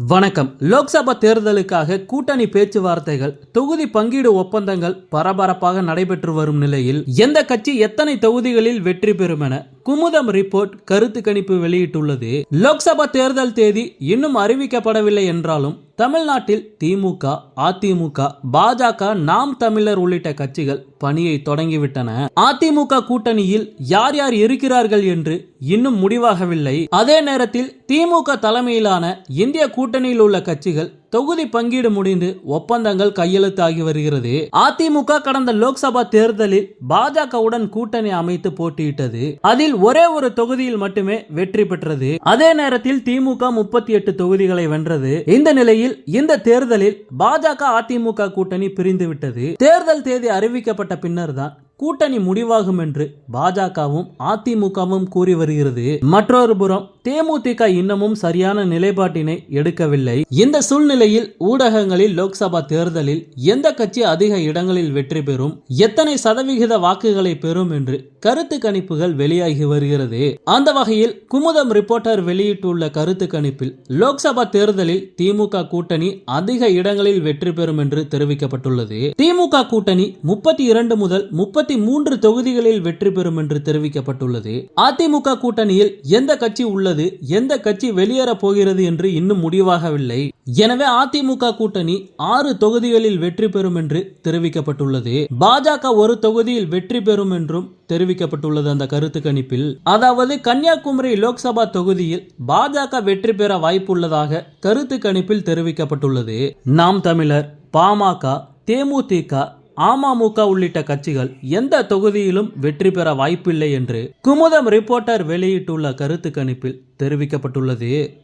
வணக்கம். லோக்சபா தேர்தலுக்காக கூட்டணி பேச்சுவார்த்தைகள் தொகுதி பங்கீடு ஒப்பந்தங்கள் பரபரப்பாக நடைபெற்று வரும் நிலையில் எந்த கட்சி எத்தனை தொகுதிகளில் வெற்றி பெறும் என குமுதம் ரிப்போர்ட் கருத்து கணிப்பு வெளியிட்டுள்ளது. லோக்சபா தேர்தல் தேதி இன்னும் அறிவிக்கப்படவில்லை என்றாலும் தமிழ்நாட்டில் திமுக அதிமுக பாஜக நாம் தமிழர் உள்ளிட்ட கட்சிகள் பணியை தொடங்கிவிட்டன. அதிமுக கூட்டணியில் யார் யார் இருக்கிறார்கள் என்று இன்னும் முடிவாகவில்லை. அதே நேரத்தில் திமுக தலைமையிலான இந்திய கூட்டணியில் உள்ள கட்சிகள் தொகுதி பங்கீடு முடிந்து ஒப்பந்தங்கள் கையெழுத்தாகி வருகிறது. அதிமுக கடந்த லோக்சபா தேர்தலில் பாஜகவுடன் கூட்டணி அமைத்து போட்டியிட்டது. அதில் ஒரே ஒரு தொகுதியில் மட்டுமே வெற்றி பெற்றது. அதே நேரத்தில் திமுக முப்பத்தி எட்டு தொகுதிகளை வென்றது. இந்த நிலையில் இந்த தேர்தலில் பாஜக அதிமுக கூட்டணி பிரிந்து விட்டது தேர்தல் தேதி அறிவிக்கப்பட்ட பின்னர் தான் கூட்டணி முடிவாகும் என்று பாஜகவும் அதிமுகவும் கூறி வருகிறது. மற்றொரு புறம் தேமுதிக இன்னமும் சரியான நிலைப்பாட்டினை எடுக்கவில்லை. இந்த சூழ்நிலையில் ஊடகங்களில் லோக்சபா தேர்தலில் எந்த கட்சி அதிக இடங்களில் வெற்றி பெறும் எத்தனை சதவிகித வாக்குகளை பெறும் என்று கருத்து கணிப்புகள் வெளியாகி வருகிறது. அந்த வகையில் குமுதம் ரிப்போர்ட்டர் வெளியிட்டுள்ள கருத்து கணிப்பில் லோக்சபா தேர்தலில் திமுக கூட்டணி அதிக இடங்களில் வெற்றி பெறும் என்று தெரிவிக்கப்பட்டுள்ளது. திமுக கூட்டணி முப்பத்தி இரண்டு முதல் முப்பத்தி மூன்று தொகுதிகளில் வெற்றி பெறும் என்று தெரிவிக்கப்பட்டுள்ளது. அதிமுக கூட்டணியில் எந்த கட்சி உள்ளது எந்த கட்சி வெளியேறப் போகிறது என்று இன்னும் முடிவாகவில்லை. எனவே அதிமுக கூட்டணி ஆறு தொகுதிகளில் வெற்றி பெறும் என்று தெரிவிக்கப்பட்டுள்ளது. பாஜக ஒரு தொகுதியில் வெற்றி பெறும் என்றும் தெரிவிக்கப்பட்டுள்ளது அந்த கருத்து கணிப்பில். அதாவது கன்னியாகுமரி லோக்சபா தொகுதியில் பாஜக வெற்றி பெற வாய்ப்புள்ளதாக கருத்து கணிப்பில் தெரிவிக்கப்பட்டுள்ளது. நாம் தமிழர் பாமக தேமுதிக அமமுக உள்ளிட்ட கட்சிகள் எந்த தொகுதியிலும் வெற்றி பெற வாய்ப்பில்லை என்று குமுதம் ரிப்போர்ட்டர் வெளியிட்டுள்ள கருத்து கணிப்பில் தெரிவிக்கப்பட்டுள்ளது.